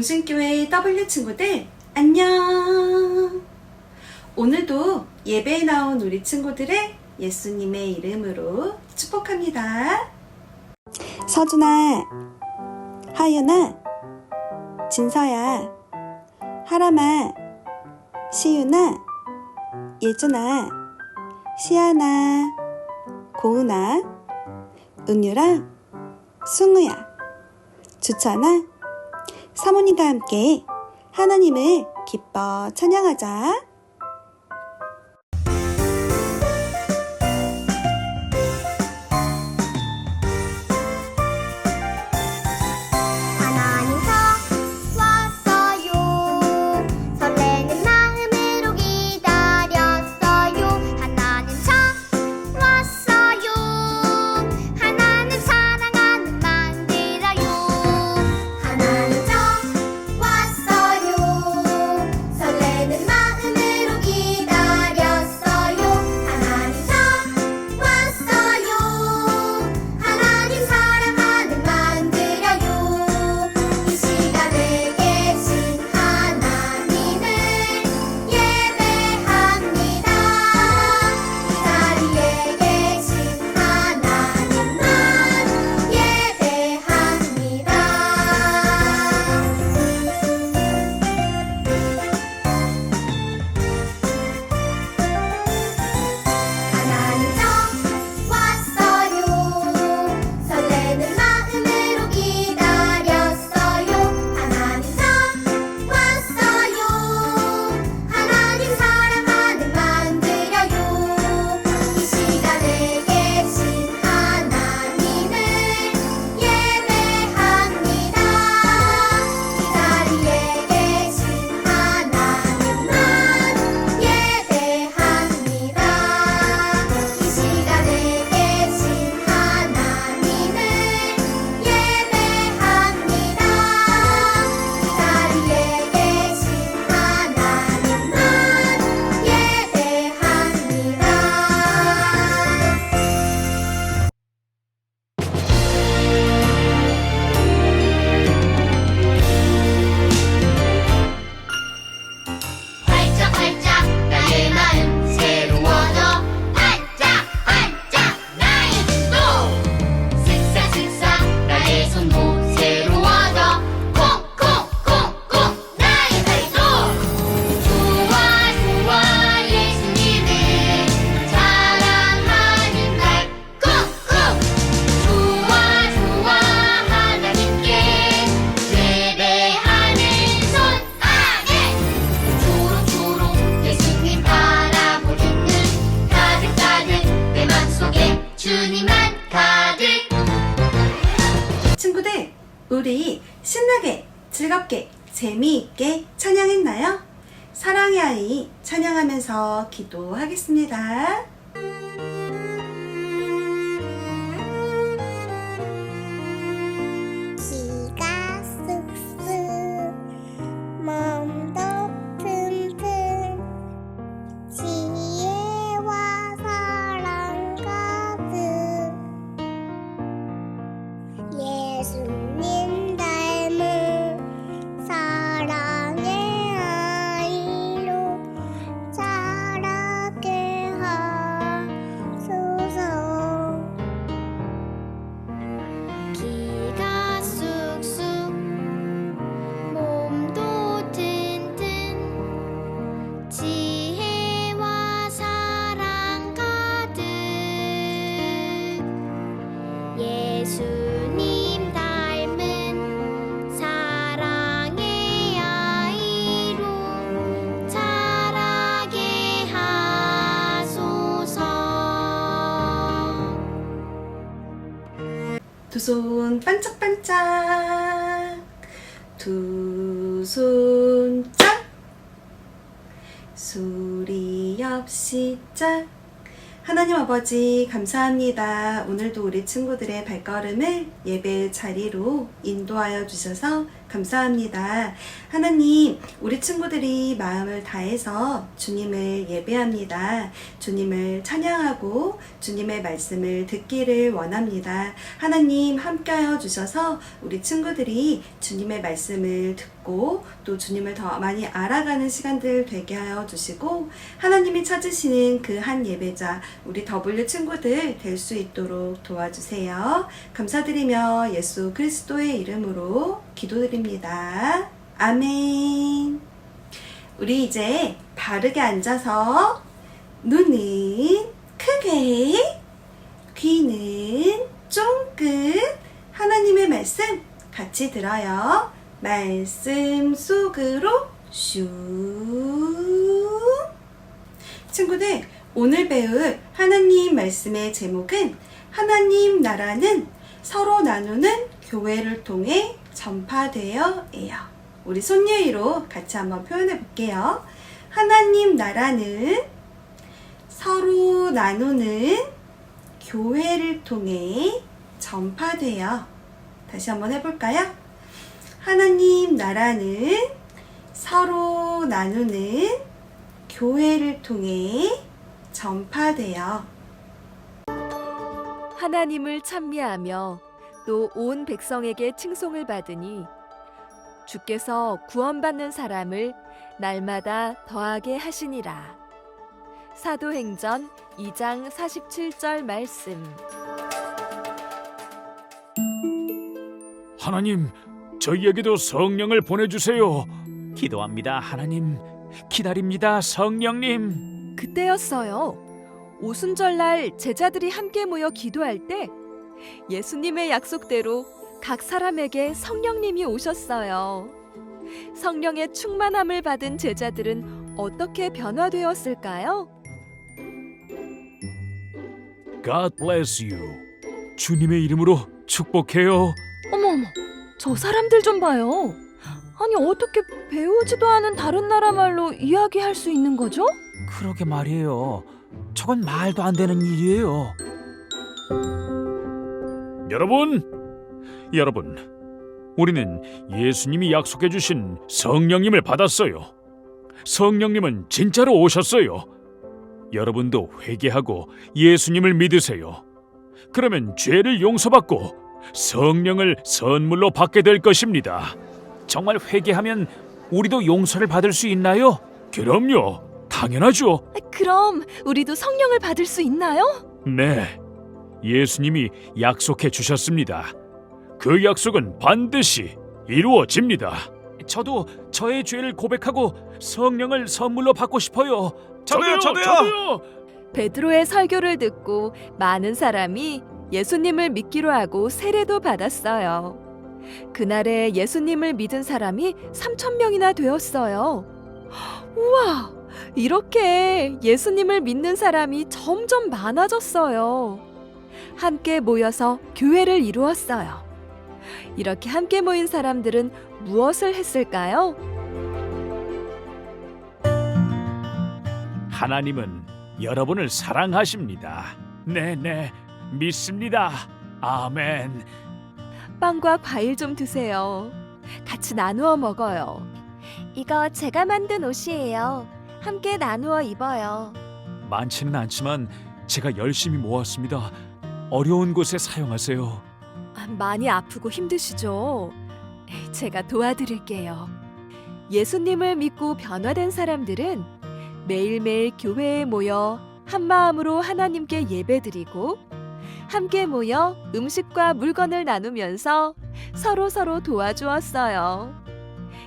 동신교회 W 친구들 안녕. 오늘도 예배에 나온 우리 친구들을 예수님의 이름으로 축복합니다. 서준아, 하윤아, 진서야, 하람아, 시윤아, 예준아, 시아나, 고은아, 은유랑 승우야, 주찬아, 사모님과 함께 하나님을 기뻐 찬양하자. 우리 신나게, 즐겁게, 재미있게 찬양했나요? 사랑의 아이 찬양하면서 기도하겠습니다. 예수님 두 손 반짝반짝, 두 손 짝, 소리 없이 짝. 하나님 아버지 감사합니다. 오늘도 우리 친구들의 발걸음을 예배 자리로 인도하여 주셔서 감사합니다. 하나님, 우리 친구들이 마음을 다해서 주님을 예배합니다. 주님을 찬양하고 주님의 말씀을 듣기를 원합니다. 하나님 함께하여 주셔서 우리 친구들이 주님의 말씀을 듣고 또 주님을 더 많이 알아가는 시간들 되게 하여 주시고 하나님이 찾으시는 그 한 예배자 우리 더블유 친구들 될 수 있도록 도와주세요. 감사드리며 예수 그리스도의 이름으로 기도드립니다. 아멘. 우리 이제 바르게 앉아서 눈은 크게 귀는 쫑긋 하나님의 말씀 같이 들어요. 말씀 속으로 슈 친구들 오늘 배울 하나님 말씀의 제목은 하나님 나라는 서로 나누는 교회를 통해 전파되어 예요. 우리 손예의로 같이 한번 표현해 볼게요. 하나님 나라는 서로 나누는 교회를 통해 전파되어 다시 한번 해볼까요? 하나님 나라는 서로 나누는 교회를 통해 전파되어 하나님을 찬미하며 또 온 백성에게 칭송을 받으니 주께서 구원받는 사람을 날마다 더하게 하시니라. 사도행전 2장 47절 말씀. 하나님, 저희에게도 성령을 보내주세요. 기도합니다, 하나님. 기다립니다, 성령님. 그때였어요. 오순절날 제자들이 함께 모여 기도할 때 예수님의 약속대로 각 사람에게 성령님이 오셨어요. 성령의 충만함을 받은 제자들은 어떻게 변화되었을까요? God bless you. 주님의 이름으로 축복해요. 어머 어머, 저 사람들 좀 봐요. 아니 어떻게 배우지도 않은 다른 나라 말로 이야기할 수 있는 거죠? 그러게 말이에요. 저건 말도 안 되는 일이에요. 여러분, 여러분, 우리는 예수님이 약속해 주신 성령님을 받았어요. 성령님은 진짜로 오셨어요. 여러분도 회개하고 예수님을 믿으세요. 그러면 죄를 용서받고 성령을 선물로 받게 될 것입니다. 정말 회개하면 우리도 용서를 받을 수 있나요? 그럼요. 당연하죠. 그럼 우리도 성령을 받을 수 있나요? 네. 예수님이 약속해 주셨습니다. 그 약속은 반드시 이루어집니다. 저도 저의 죄를 고백하고 성령을 선물로 받고 싶어요. 저도요. 베드로의 설교를 듣고 많은 사람이 예수님을 믿기로 하고 세례도 받았어요. 그날에 예수님을 믿은 사람이 3천 명이나 되었어요. 우와! 이렇게 예수님을 믿는 사람이 점점 많아졌어요. 함께 모여서 교회를 이루었어요. 이렇게 함께 모인 사람들은 무엇을 했을까요? 하나님은 여러분을 사랑하십니다. 네, 네. 믿습니다. 아멘. 빵과 과일 좀 드세요. 같이 나누어 먹어요. 이거 제가 만든 옷이에요. 함께 나누어 입어요. 많지는 않지만 제가 열심히 모았습니다. 어려운 곳에 사용하세요. 아, 많이 아프고 힘드시죠? 제가 도와드릴게요. 예수님을 믿고 변화된 사람들은 매일매일 교회에 모여 한 마음으로 하나님께 예배드리고 함께 모여 음식과 물건을 나누면서 서로 서로 도와주었어요.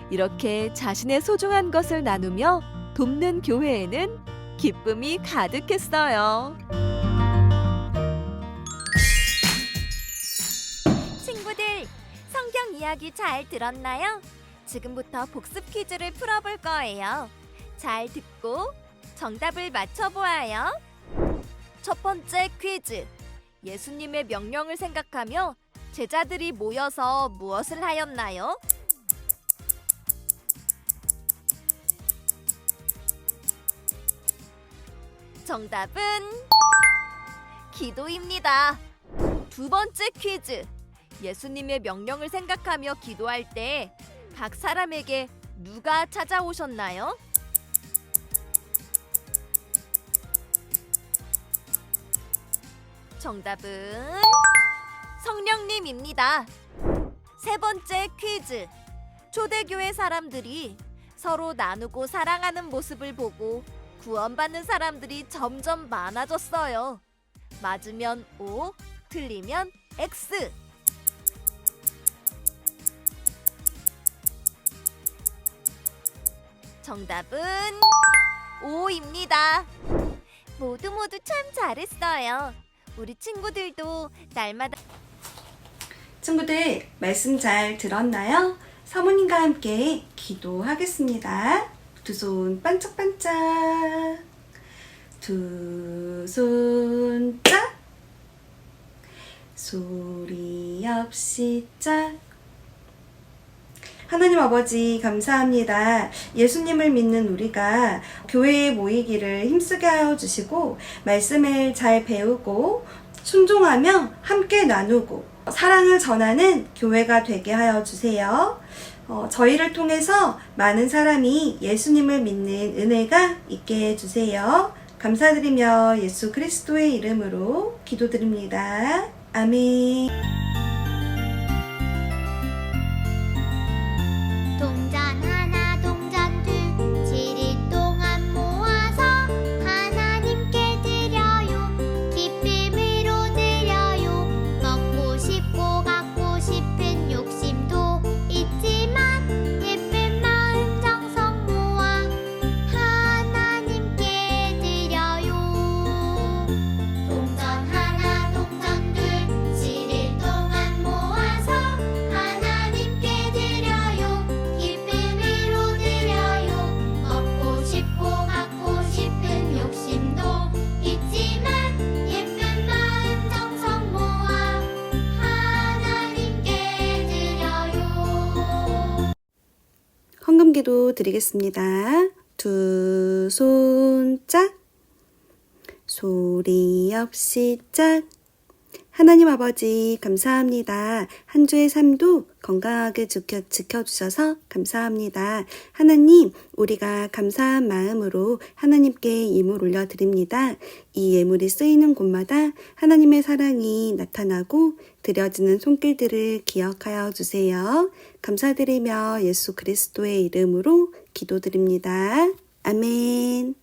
이렇게 자신의 소중한 것을 나누며 돕는 교회에는 기쁨이 가득했어요. 이야기 잘 들었나요? 지금부터 복습 퀴즈를 풀어볼 거예요. 잘 듣고 정답을 맞춰보아요. 첫 번째 퀴즈. 예수님의 명령을 생각하며 제자들이 모여서 무엇을 하였나요? 정답은 기도입니다. 두 번째 퀴즈. 예수님의 명령을 생각하며 기도할 때 각 사람에게 누가 찾아오셨나요? 정답은 성령님입니다. 세 번째 퀴즈. 초대교회 사람들이 서로 나누고 사랑하는 모습을 보고 구원받는 사람들이 점점 많아졌어요. 맞으면 O, 틀리면 X. 정답은 O입니다. 모두 모두 참 잘했어요. 우리 친구들도 날마다 친구들, 말씀 잘 들었나요? 사모님과 함께 기도하겠습니다. 두 손 반짝반짝. 두 손 짝. 소리 없이 짝. 하나님 아버지 감사합니다. 예수님을 믿는 우리가 교회에 모이기를 힘쓰게 하여 주시고 말씀을 잘 배우고 순종하며 함께 나누고 사랑을 전하는 교회가 되게 하여 주세요. 어, 저희를 통해서 많은 사람이 예수님을 믿는 은혜가 있게 해 주세요. 감사드리며 예수 그리스도의 이름으로 기도드립니다. 아멘. 드리겠습니다. 두 손 짝. 소리 없이 짝. 하나님 아버지, 감사합니다. 한 주의 삶도 건강하게 지켜, 지켜 주셔서 감사합니다. 하나님, 우리가 감사한 마음으로 하나님께 예물 올려드립니다. 이 예물이 쓰이는 곳마다 하나님의 사랑이 나타나고 드려지는 손길들을 기억하여 주세요. 감사드리며 예수 그리스도의 이름으로 기도드립니다. 아멘.